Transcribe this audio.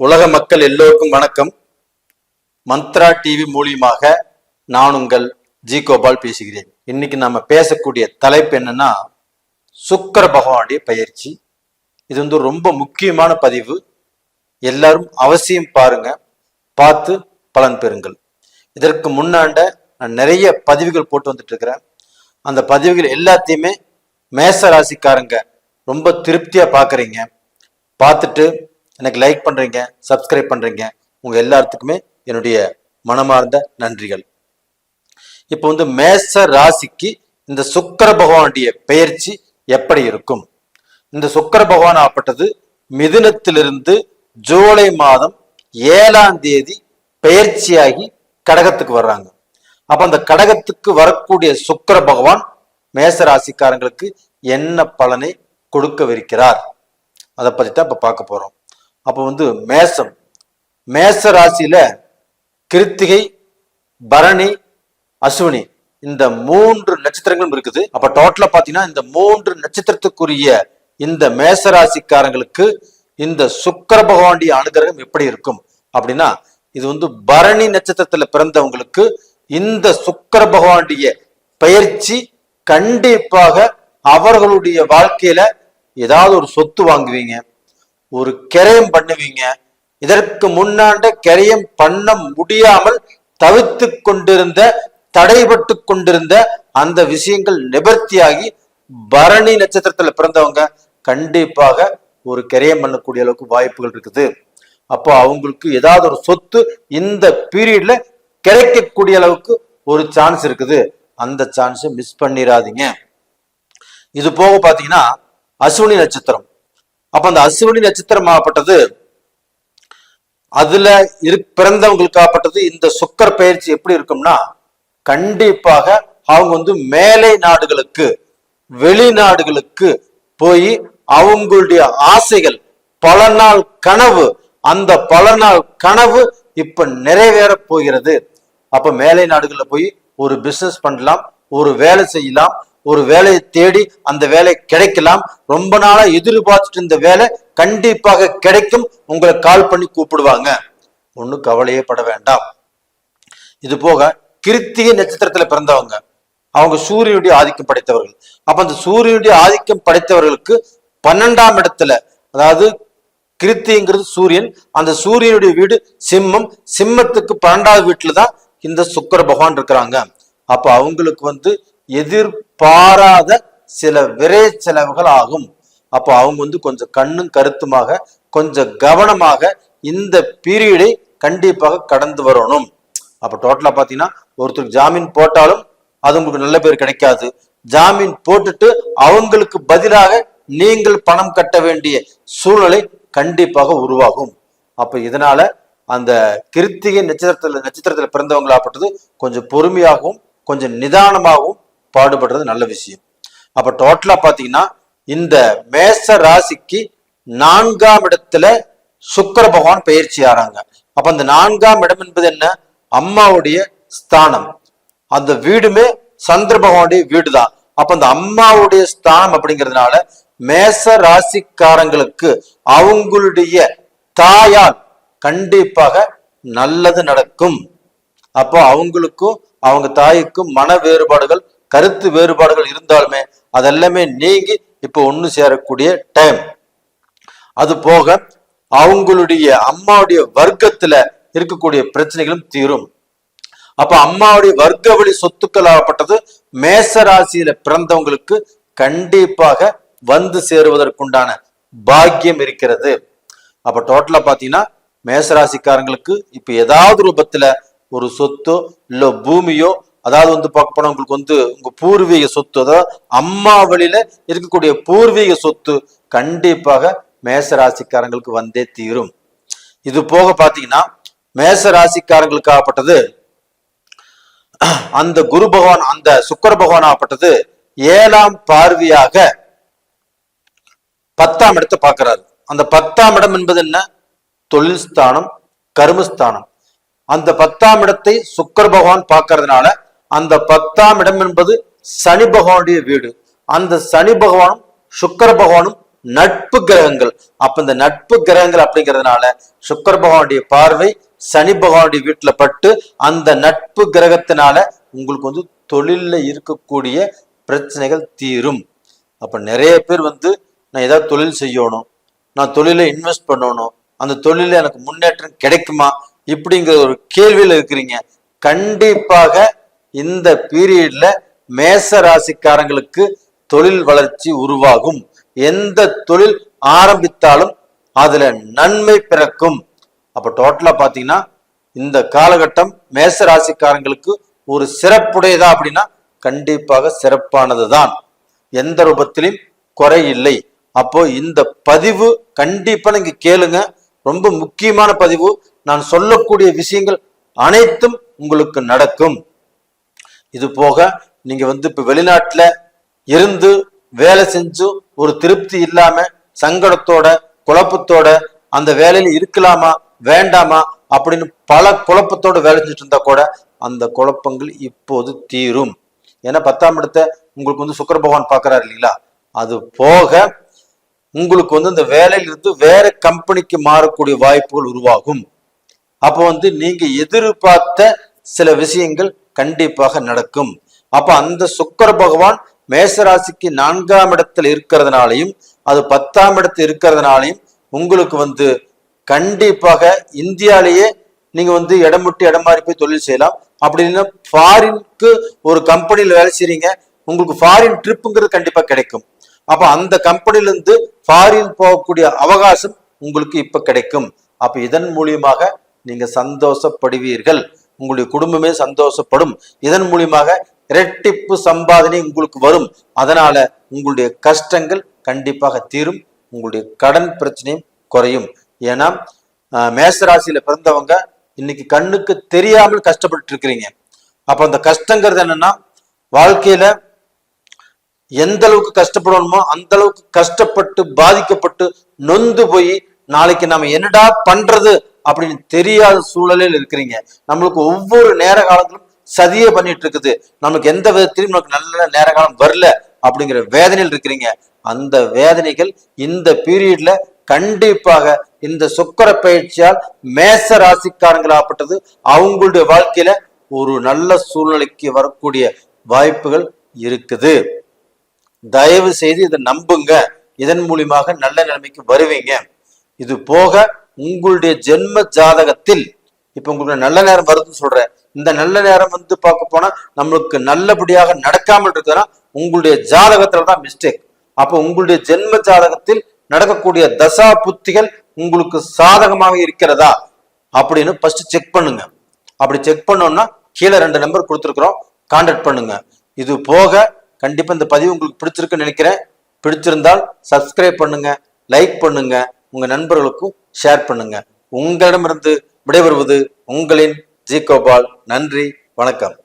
உலக மக்கள் எல்லோருக்கும் வணக்கம். மந்த்ரா டிவி மூலியமாக நான் உங்கள் ஜி கோபால் பேசுகிறேன். இன்னைக்கு நம்ம பேசக்கூடிய தலைப்பு என்னன்னா சுக்கர பகவானுடைய பயிற்சி. இது வந்து ரொம்ப முக்கியமான பதிவு. எல்லாரும் அவசியம் பாருங்க. பார்த்து பலன் பெறுங்கள். இதற்கு முன்னாண்ட நான் நிறைய பதிவுகள் போட்டு வந்துட்டு இருக்கிறேன் அந்த பதிவுகள் எல்லாத்தையுமே மேச ராசிக்காரங்க ரொம்ப திருப்தியா பாக்குறீங்க. பார்த்துட்டு எனக்கு லைக் பண்ணுறீங்க சப்ஸ்கிரைப் பண்ணுறீங்க உங்கள் எல்லாத்துக்குமே என்னுடைய மனமார்ந்த நன்றிகள். இப்போ வந்து மேச ராசிக்கு இந்த சுக்கர பகவானுடைய பெயர்ச்சி எப்படி இருக்கும்? இந்த சுக்கர பகவான் ஆப்பட்டது மிதுனத்திலிருந்து ஜூலை மாதம் ஏழாம் தேதி பெயர்ச்சியாகி கடகத்துக்கு வர்றாங்க. அப்ப அந்த கடகத்துக்கு வரக்கூடிய சுக்கிர பகவான் மேச ராசிக்காரங்களுக்கு என்ன பலனை கொடுக்கவிருக்கிறார்? அதை பத்தி தான் இப்ப பார்க்க போறோம். அப்போ வந்து மேசம். மேச ராசியில கிருத்திகை பரணி அஸ்வினி. இந்த மூன்று நட்சத்திரங்களும் இருக்குது. அப்ப டோட்டலா பாத்தீங்கன்னா இந்த மூன்று நட்சத்திரத்துக்குரிய இந்த மேச ராசிக்காரங்களுக்கு இந்த சுக்கர பகவானுடைய அனுகிரகம் எப்படி இருக்கும்? அப்படின்னா இது வந்து பரணி நட்சத்திரத்துல பிறந்தவங்களுக்கு இந்த சுக்கர பகவானுடைய பயிற்சி கண்டிப்பாக அவர்களுடைய வாழ்க்கையில ஏதாவது ஒரு சொத்து வாங்குவீங்க. ஒரு கிரயம் பண்ணுவீங்க. இதற்கு முன்னாண்ட கிரயம் பண்ண முடியாமல் தவித்து கொண்டிருந்த தடைபட்டு கொண்டிருந்த அந்த விஷயங்கள் நிவர்த்தியாகி பரணி நட்சத்திரத்துல பிறந்தவங்க கண்டிப்பாக ஒரு கிரயம் பண்ணக்கூடிய அளவுக்கு வாய்ப்புகள் இருக்குது. அப்போ அவங்களுக்கு ஏதாவது ஒரு சொத்து இந்த பீரியட்ல கிடைக்கக்கூடிய அளவுக்கு ஒரு சான்ஸ் இருக்குது. அந்த சான்ஸை மிஸ் பண்ணிடாதீங்க இது போக பாத்தீங்கன்னா அஸ்வினி நட்சத்திரம். அப்ப அந்த அசுவினி நட்சத்திரமாகப்பட்டது அதுல இரு பிறந்தவங்களுக்காகப்பட்டது. இந்த சுக்கர் பயிற்சி எப்படி இருக்கும்னா கண்டிப்பாக அவங்க வந்து மேலை நாடுகளுக்கு வெளிநாடுகளுக்கு போய் அவங்களுடைய ஆசைகள் பல நாள் கனவு அந்த பல நாள் கனவு இப்ப நிறைவேற போகிறது. அப்ப மேலை நாடுகள்ல போய் ஒரு பிசினஸ் பண்ணலாம் ஒரு வேலை செய்யலாம் ஒரு வேலையை தேடி அந்த வேலை கிடைக்கலாம். ரொம்ப நாளா எதிர்பார்த்துட்டு இருந்த வேலை கண்டிப்பாக கிடைக்கும். உங்களை கால் பண்ணி கூப்பிடுவாங்க. ஒன்றும் கவலையே பட வேண்டாம். இது போக கிருத்திகை நட்சத்திரத்துல பிறந்தவங்க. அவங்க சூரியனுடைய ஆதிக்கம் படைத்தவர்கள். அப்ப அந்த சூரியனுடைய ஆதிக்கம் படைத்தவர்களுக்கு பன்னெண்டாம் இடத்துல அதாவது கிருத்திங்கிறது சூரியன். அந்த சூரியனுடைய வீடு சிம்மம். சிம்மத்துக்கு பன்னெண்டாவது வீட்டுல தான் இந்த சுக்கர பகவான் இருக்கிறாங்க. அப்ப அவங்களுக்கு வந்து எதிர்பாராத சில விரை செலவுகள் ஆகும். அப்போ அவங்க வந்து கொஞ்சம் கண்ணும் கருத்துமாக கொஞ்சம் கவனமாக இந்த பீரியடை கண்டிப்பாக கடந்து வரணும். அப்ப டோட்டலா பாத்தீங்கன்னா ஒருத்தருக்கு ஜாமீன் போட்டாலும் அது உங்களுக்கு நல்ல பேர் கிடைக்காது. ஜாமீன் போட்டுட்டு அவங்களுக்கு பதிலாக நீங்கள் பணம் கட்ட வேண்டிய சூழ்நிலை கண்டிப்பாக உருவாகும். அப்ப இதனால அந்த கிருத்திகை நட்சத்திரத்துல நட்சத்திரத்துல பிறந்தவங்களாப்பட்டது கொஞ்சம் பொறுமையாகவும் கொஞ்சம் நிதானமாகவும் பாடுபடுறது நல்ல விஷயம். அப்ப டோட்டலா பாத்தீங்கன்னா இந்த மேச ராசிக்கு நான்காம் இடத்துல சுக்கர பகவான் பயிற்சி ஆறாங்க. அப்ப அந்த நான்காம் இடம் என்பது என்ன? அம்மாவுடைய ஸ்தானம். அந்த வீடுமே சந்திர பகவானுடைய வீடு தான் அப்ப அந்த அம்மாவுடைய ஸ்தானம் அப்படிங்கிறதுனால மேச ராசிக்காரங்களுக்கு அவங்களுடைய தாயால் கண்டிப்பாக நல்லது நடக்கும். அப்போ அவங்களுக்கும் அவங்க தாய்க்கும் மன வேறுபாடுகள் கருத்து வேறுபாடுகள் இருந்தாலுமே அதெல்லாமே நீங்கி இப்போ ஒண்ணு சேரக்கூடிய டைம் அது போக அவங்களுடைய அம்மாவுடைய வர்க்கத்துல இருக்கக்கூடிய பிரச்சனைகளும் தீரும். அப்ப அம்மாவுடைய வர்க்க வழி சொத்துக்கள் ஆகப்பட்டது மேச ராசியில பிறந்தவங்களுக்கு கண்டிப்பாக வந்து சேருவதற்குண்டான பாக்கியம் இருக்கிறது. அப்ப டோட்டலா பாத்தீங்கன்னா மேசராசிக்காரங்களுக்கு இப்ப ஏதாவது ரூபத்துல ஒரு சொத்தோ இல்ல பூமியோ அதாவது வந்து பார்க்க போனா உங்களுக்கு வந்து உங்க பூர்வீக சொத்து அதாவது அம்மா வழியில இருக்கக்கூடிய பூர்வீக சொத்து கண்டிப்பாக மேச ராசிக்காரங்களுக்கு வந்தே தீரும். இது போக பாத்தீங்கன்னா மேச ராசிக்காரங்களுக்கு அந்த குரு பகவான் அந்த சுக்கர பகவான் ஆகப்பட்டது ஏழாம் பார்வையாக பத்தாம் இடத்தை பார்க்கிறாரு. அந்த பத்தாம் இடம் என்பது என்ன? தொழில் ஸ்தானம் கருமஸ்தானம். அந்த பத்தாம் இடத்தை சுக்கர பகவான் பார்க்கறதுனால அந்த பத்தாம் இடம் என்பது சனி பகவானுடைய வீடு. அந்த சனி பகவானும் சுக்கர பகவானும் நட்பு கிரகங்கள். அப்ப இந்த நட்பு கிரகங்கள் அப்படிங்கிறதுனால சுக்கர பகவானுடைய பார்வை சனி பகவானுடைய வீட்டுல பட்டு அந்த நட்பு கிரகத்தினால உங்களுக்கு வந்து தொழில்ல இருக்கக்கூடிய பிரச்சனைகள் தீரும். அப்ப நிறைய பேர் வந்து நான் ஏதாவது தொழில் செய்யணும் நான் தொழில இன்வெஸ்ட் பண்ணணும் அந்த தொழில எனக்கு முன்னேற்றம் கிடைக்குமா? இப்படிங்கிற ஒரு கேள்வியில இருக்கிறீங்க. கண்டிப்பாக இந்த பீரியட்ல மேச ராசிக்காரங்களுக்கு தொழில் வளர்ச்சி உருவாகும். எந்த தொழில் ஆரம்பித்தாலும் அதுல நன்மை பிறக்கும். அப்ப டோட்டலா பாத்தீங்கன்னா இந்த காலகட்டம் மேச ராசிக்காரங்களுக்கு ஒரு சிறப்புடையதா அப்படின்னா கண்டிப்பாக சிறப்பானதுதான். எந்த ரூபத்திலும் குறை இல்லை. அப்போ இந்த பதிவு கண்டிப்பா நீங்க கேளுங்க. ரொம்ப முக்கியமான பதிவு. நான் சொல்லக்கூடிய விஷயங்கள் அனைத்தும் உங்களுக்கு நடக்கும். இது போக நீங்க வந்து இப்ப வெளிநாட்டுல இருந்து வேலை செஞ்சு ஒரு திருப்தி இல்லாம சங்கடத்தோட குழப்பத்தோட அந்த வேலையில இருக்கலாமா வேண்டாமா அப்படின்னு பல குழப்பத்தோட வேலை செஞ்சுட்டு இருந்தா கூட அந்த குழப்பங்கள் இப்போது தீரும். ஏன்னா பத்தாம் இடத்த உங்களுக்கு வந்து சுக்கர பகவான் பாக்குறாரு இல்லைங்களா? அது போக உங்களுக்கு வந்து இந்த வேலையில இருந்து வேற கம்பெனிக்கு மாறக்கூடிய வாய்ப்புகள் உருவாகும். அப்போ வந்து நீங்க எதிர்பார்த்த சில விஷயங்கள் கண்டிப்பாக நடக்கும். அப்ப அந்த சுக்கர பகவான் மேசராசிக்கு நான்காம் இடத்துல இருக்கிறதுனாலையும் அது பத்தாம் இடத்துல இருக்கிறதுனாலையும் உங்களுக்கு வந்து கண்டிப்பாக இந்தியாலேயே நீங்க வந்து இடம் விட்டு இடம் மாறி போய் தொழில் செய்யலாம். அப்படின்னா ஃபாரினுக்கு ஒரு கம்பெனியில் வேலை செய்றீங்க உங்களுக்கு ஃபாரின் ட்ரிப்புங்கிறது கண்டிப்பா கிடைக்கும். அப்ப அந்த கம்பெனில இருந்து ஃபாரின் போகக்கூடிய அவகாசம் உங்களுக்கு இப்ப கிடைக்கும். அப்ப இதன் மூலியமாக நீங்க சந்தோஷப்படுவீர்கள். உங்களுடைய குடும்பமே சந்தோஷப்படும். இதன் மூலியமாக இரட்டிப்பு சம்பாதனை உங்களுக்கு வரும். அதனால உங்களுடைய கஷ்டங்கள் கண்டிப்பாக தீரும். உங்களுடைய கடன் பிரச்சனையும் குறையும். ஏன்னா மேசராசியில ராசியில பிறந்தவங்க இன்னைக்கு கண்ணுக்கு தெரியாமல் கஷ்டப்பட்டு இருக்கிறீங்க. அப்ப அந்த கஷ்டங்கிறது என்னன்னா வாழ்க்கையில எந்த அளவுக்கு கஷ்டப்படணுமோ அந்த அளவுக்கு கஷ்டப்பட்டு பாதிக்கப்பட்டு நொந்து போய் நாளைக்கு நாம என்னடா பண்றது அப்படின்னு தெரியாத சூழலில் இருக்கிறீங்க. நம்மளுக்கு ஒவ்வொரு நேர காலத்திலும் சதியே பண்ணிட்டு இருக்குது. நமக்கு எந்த விதத்திலும் நமக்கு நல்ல நேர காலம் வரல அப்படிங்கிற வேதனையில் இருக்கிறீங்க. அந்த வேதனைகள் இந்த பீரியட்ல கண்டிப்பாக இந்த சுக்கர பயிற்சியால் மேச ராசிக்காரங்களாகப்பட்டது. அவங்களுடைய வாழ்க்கையில ஒரு நல்ல சூழ்நிலைக்கு வரக்கூடிய வாய்ப்புகள் இருக்குது. தயவு செய்து இதை நம்புங்க. இதன் மூலியமாக நல்ல நிலைமைக்கு வருவீங்க. இது போக உங்களுடைய ஜென்ம ஜாதகத்தில் இப்ப உங்களுக்கு நல்ல நேரம் வருதுன்னு சொல்றேன். இந்த நல்ல நேரம் வந்து பார்க்க போனா நம்மளுக்கு நல்லபடியாக நடக்காமல் இருக்குதுன்னா உங்களுடைய ஜாதகத்துல தான் மிஸ்டேக் அப்ப உங்களுடைய ஜென்ம ஜாதகத்தில் நடக்கக்கூடிய தசா புத்திகள் உங்களுக்கு சாதகமாக இருக்கிறதா? அப்படின்னு ஃபர்ஸ்ட் செக் பண்ணுங்க. அப்படி செக் பண்ணோம்னா கீழே ரெண்டு நம்பர் கொடுத்துருக்குறோம். கான்டாக்ட் பண்ணுங்க. இது போக கண்டிப்பா இந்த பதிவு உங்களுக்கு பிடிச்சிருக்குன்னு நினைக்கிறேன். பிடிச்சிருந்தால் சப்ஸ்கிரைப் பண்ணுங்க லைக் பண்ணுங்க. உங்க நண்பர்களுக்கும் ஷேர் பண்ணுங்க. உங்களிடமிருந்து விடைபெறுவது உங்களின் ஜி கோபால் நன்றி வணக்கம்.